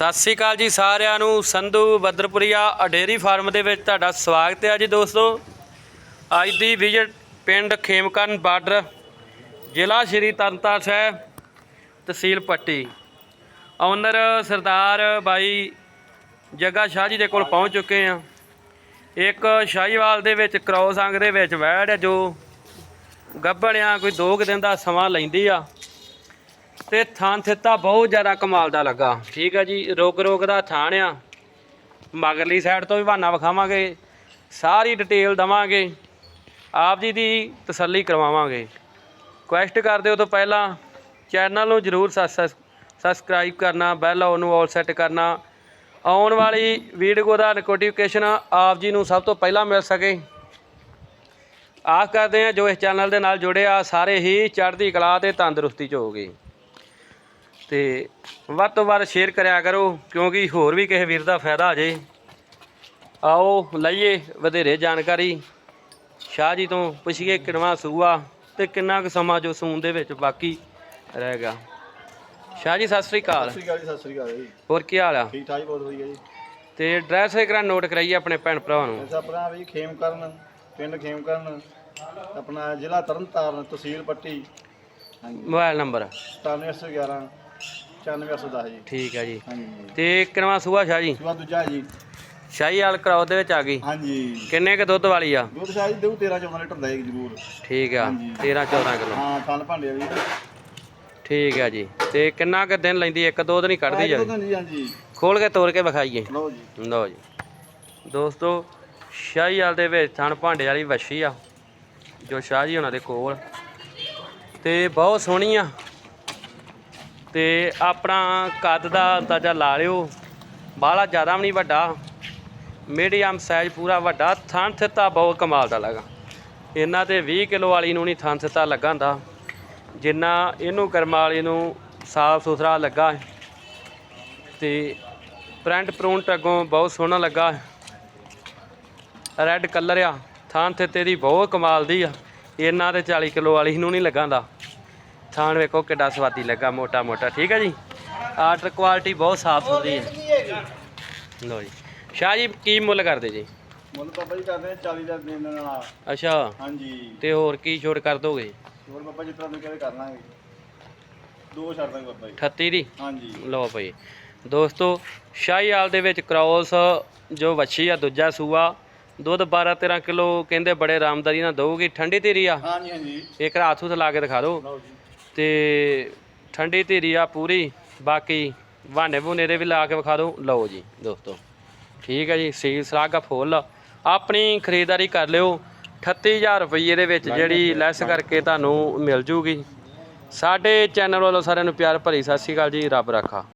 ਸਤਿ ਸ੍ਰੀ ਅਕਾਲ ਜੀ ਸਾਰਿਆਂ ਨੂੰ। ਸੰਧੂ ਬਦਰਪੁਰੀਆ ਅਡੇਰੀ ਫਾਰਮ ਦੇ ਵਿੱਚ ਤੁਹਾਡਾ ਸਵਾਗਤ ਹੈ ਜੀ ਦੋਸਤੋ। ਅੱਜ ਦੀ ਵਿਜ਼ਿਟ ਪਿੰਡ ਖੇਮਕਰਨ ਬਾਰਡਰ, ਜ਼ਿਲ੍ਹਾ ਸ਼੍ਰੀ ਤਰਨਤਾਰਨ ਸਾਹਿਬ, ਤਹਿਸੀਲ ਪੱਟੀ। ਓਨਰ ਸਰਦਾਰ ਬਾਈ ਜੱਗਾ ਸ਼ਾਹ ਜੀ ਦੇ ਕੋਲ ਪਹੁੰਚ ਚੁੱਕੇ ਆ ਇੱਕ ਸ਼ਾਹੀਵਾਲ ਦੇ ਵਿੱਚ ਕ੍ਰੋਸ ਅੰਗ ਦੇ ਵਿੱਚ ਵੈੜ ਹੈ ਜੋ ਗੱਭਣਿਆ ਕੋਈ 2 ਕੁ ਦਿਨ ਦਾ ਸਮਾਂ ਲੈਂਦੀ ਆ। ਤੇ ਥਾਂ ਥਿੱਤਾ ਬਹੁਤ ਜ਼ਿਆਦਾ ਕਮਾਲ ਦਾ ਲੱਗਾ। ਠੀਕ ਹੈ ਜੀ, ਰੋਕ ਰੋਗ ਦਾ ਥਾਣ ਆ। ਮਗਰਲੀ ਸਾਈਡ ਤੋਂ ਵੀ ਬਹਾਨਾ ਵਿਖਾਵਾਂਗੇ। ਸਾਰੀ ਡਿਟੇਲ ਦਵਾਂਗੇ। ਆਪ ਜੀ ਦੀ ਤਸੱਲੀ ਕਰਵਾਵਾਂਗੇ। ਕੁਐਸਟ ਕਰਦੇ ਹੋ ਤੋਂ ਪਹਿਲਾਂ। ਚੈਨਲ ਨੂੰ ਜਰੂਰ ਸਬਸਕ੍ਰਾਈਬ ਕਰਨਾ ਬੈਲ ਨੂੰ ਆਲ ਸੈੱਟ ਕਰਨਾ। ਆਉਣ ਵਾਲੀ ਵੀਡੀਓ ਦਾ ਨੋਟੀਫਿਕੇਸ਼ਨ ਆਪ ਜੀ ਨੂੰ ਸਭ ਤੋਂ ਪਹਿਲਾਂ ਮਿਲ ਸਕੇ। ਆਸ ਕਰਦੇ ਹਾਂ ਜੋ ਇਸ ਚੈਨਲ ਦੇ ਨਾਲ ਜੁੜੇ ਆ, ਸਾਰੇ ਹੀ ਚੜ੍ਹਦੀ ਕਲਾ ਤੇ ਤੰਦਰੁਸਤੀ ਚ ਹੋਗੇ ਤੇ ਵੱਧ ਤੋਂ ਵੱਧ ਸ਼ੇਅਰ ਕਰਿਆ ਕਰੋ ਕਿਉਂਕਿ ਹੋਰ ਵੀ ਕਿਸੇ ਵੀਰ ਦਾ ਫਾਇਦਾ ਆ ਜੇ। ਆਓ ਲਈਏ ਵਧੇਰੇ ਜਾਣਕਾਰੀ। ਸ਼ਾਹ ਜੀ ਤੋਂ ਪੁੱਛੀਏ ਕਿੰਨਵਾਂ ਸੂਆ ਤੇ ਕਿੰਨਾ ਕੁ ਸਮਾਂ ਜੋ ਸੂਣ ਦੇ ਵਿੱਚ ਬਾਕੀ ਰਹਿ ਗਿਆ। ਸ਼ਾਹ ਜੀ ਸਤਿ ਸ੍ਰੀ ਅਕਾਲ। ਸਤਿ ਸ੍ਰੀ ਅਕਾਲ ਜੀ ਸਤਿ ਸ੍ਰੀ ਅਕਾਲ ਜੀ। ਹੋਰ ਕੀ ਹਾਲ ਆ? ਠੀਕ ਠਾਕ ਜੀ ਬਹੁਤ ਵਧੀਆ ਜੀ। ਤੇ ਐਡਰੈਸ ਇਕਰਾ ਨੋਟ ਕਰਾਈਏ ਆਪਣੇ ਭੈਣ ਭਰਾਵਾਂ ਨੂੰ। ਐਸਾ ਆਪਣਾ ਵੀ ਖੇਮਕਰਨ ਪਿੰਡ ਖੇਮਕਰਨ ਆਪਣਾ ਜ਼ਿਲ੍ਹਾ ਤਰਨਤਾਰਨ ਤਹਿਸੀਲ ਪੱਟੀ। ਹਾਂਜੀ। Mobile number. 9711 94810 ਜੀ। ਠੀਕ ਹੈ ਜੀ। ਹਾਂਜੀ। ਤੇ ਕਿੰਨਵਾਂ ਸੂਆ ਸ਼ਾਹ ਜੀ। ਸੁਬਾ ਦੂਜਾ ਜੀ। ਸ਼ਾਹੀ ਹਾਲ ਕਰਾਓ ਦੇ ਵਿੱਚ ਆ ਗਈ। ਹਾਂਜੀ। ਕਿੰਨੇ ਕ ਦੁੱਧ ਵਾਲੀ ਆ? ਦੁੱਧ ਸ਼ਾਇਦ ਦੇਊ 13 14 ਲੀਟਰ ਦੇਗੀ ਜ਼ਰੂਰ। ਠੀਕ ਆ ਹਾਂਜੀ। 13 14 ਕਿਲੋ। ਹਾਂ ਥਣ ਭਾਂਡੇ ਵਾਲੀ ਠੀਕ ਆ ਜੀ। ਤੇ ਕਿੰਨਾ ਕੁ ਦਿਨ ਲੈਂਦੀ ਇੱਕ ਦੋ ਦਿਨ ਹੀ ਕੱਢਦੀ ਜਾ ਜੀ ਹਾਂਜੀ। ਖੋਲ ਕੇ ਤੋੜ ਕੇ ਵਿਖਾਈਏ। ਲਓ ਜੀ। ਲਓ ਜੀ। ਦੋਸਤੋ ਸ਼ਾਹੀ ਹਾਲ ਦੇ ਵਿੱਚ ਥਣ ਭਾਂਡੇ ਵਾਲੀ ਵੱਛੀ ਆ ਜੋ ਸ਼ਾਹ ਜੀ ਉਹਨਾਂ ਦੇ ਕੋਲ। ਤੇ ਬਹੁਤ ਸੋਹਣੀ ਆ। ਤੇ ਆਪਣਾ ਕੱਦ ਦਾ ਅੰਦਾਜ਼ਾ ਲਾ ਲਿਓ। ਬਾਹਲਾ ਜ਼ਿਆਦਾ ਵੀ ਨਹੀਂ ਵੱਡਾ। ਮੀਡੀਅਮ ਸਾਈਜ਼ ਪੂਰਾ ਵੱਡਾ। ਥਣ ਥਿੱਤਾ ਬਹੁਤ ਕਮਾਲ ਦਾ ਲੱਗਾ। ਇਹਨਾਂ ਤੇ 20 ਕਿਲੋ ਵਾਲੀ ਨੂੰ ਨਹੀਂ ਥਣ ਥਿੱਤਾ ਲੱਗਾ ਹੁੰਦਾ। ਜਿੰਨਾ ਇਹਨੂੰ ਕਰਮਾ ਵਾਲੀ ਨੂੰ ਸਾਫ਼ ਸੁਥਰਾ ਲੱਗਾ। ਹੈ। ਤੇ ਪ੍ਰਿੰਟ ਪ੍ਰੂੰਟ ਅੱਗੋਂ ਬਹੁਤ ਸੋਹਣਾ ਲੱਗਾ। ਰੈੱਡ ਕਲਰ ਆ। ਥਾਂ ਥਿੱਤੇ ਦੀ ਬਹੁਤ ਕਮਾਲ ਦੀ ਆ। ਇਹਨਾਂ ਤੇ 40 ਕਿਲੋ ਵਾਲੀ ਨੂੰ ਨਹੀਂ ਲੱਗਾਂਦਾ ਥਾਣ ਵੇਖੋ ਕਿੱਡਾ ਸਵਾਦੀ ਲੱਗਾ ਮੋਟਾ ਮੋਟਾ ਠੀਕ ਹੈ ਜੀ? ਆਰਡਰ ਕੁਆਲਿਟੀ ਬਹੁਤ ਸਾਫ਼ ਸੁਥਰੀ ਹੈ। ਲੋ ਜੀ। ਸ਼ਾਹ ਜੀ ਕੀ ਮੁੱਲ ਕਰਦੇ ਜੀ? ਮੁੱਲ ਬਾਬਾ ਜੀ ਕਰਦੇ ਆ 40 ਦਾ ਦੇਣ ਨਾਲ। ਅੱਛਾ। ਹਾਂਜੀ। ਤੇ ਹੋਰ ਕੀ ਛੋਟ ਕਰ ਦੋਗੇ? ਹੋਰ ਬਾਬਾ ਜਿਸ ਤਰ੍ਹਾਂ ਤੁਸੀਂ ਕਹਿੰਦੇ ਕਰ ਲਾਂਗੇ। ਦੋ ਛੱਡ ਦਾਂਗੇ ਬਾਬਾ ਜੀ। 38 ਦੀ? ਹਾਂਜੀ। ਲਓ ਭਾਈ ਦੋਸਤੋ ਸ਼ਾਹੀਵਾਲ ਦੇ ਵਿੱਚ ਕ੍ਰੋਸ ਜੋ ਵੱਛੀ ਆ ਦੂਜਾ ਸੂਆ ਦੁੱਧ 12 13 ਕਿਲੋ ਕਹਿੰਦੇ ਬੜੇ ਆਰਾਮਦਾਰੀ ਨਾਲ ਦਊਗੀ। ਠੰਡੀ ਧੀਰੀ ਆ? ਹਾਂਜੀ ਹਾਂਜੀ। ਇੱਕ ਰਾਤ ਨੂੰ ਲਾ ਕੇ ਦਿਖਾ ਦਿਓ। ਲਓ ਜੀ। ਤੇ ਠੰਡੀ ਧੀਰੀ ਆ ਪੂਰੀ, ਬਾਕੀ ਵਾਨੇ ਬੂਨੇ ਦੇ ਵੀ ਲਾ ਕੇ ਵਿਖਾ ਦਿਓ ਲਓ ਜੀ, ਦੋਸਤੋ, ਠੀਕ ਹੈ ਜੀ, ਸੀਲ ਸਲਾਗਾ ਫੁੱਲ। ਆਪਣੀ ਖਰੀਦਦਾਰੀ ਕਰ ਲਿਓ 38000 ਰੁਪਏ ਦੇ ਵਿੱਚ ਜਿਹੜੀ ਲੈਸ ਕਰਕੇ ਤੁਹਾਨੂੰ ਮਿਲ ਜੂਗੀ। ਸਾਡੇ ਚੈਨਲ ਵੱਲੋਂ ਸਾਰਿਆਂ ਨੂੰ ਪਿਆਰ ਭਰੀ ਸਤਿ ਸ਼੍ਰੀ ਅਕਾਲ ਜੀ, ਰੱਬ ਰੱਖਾ।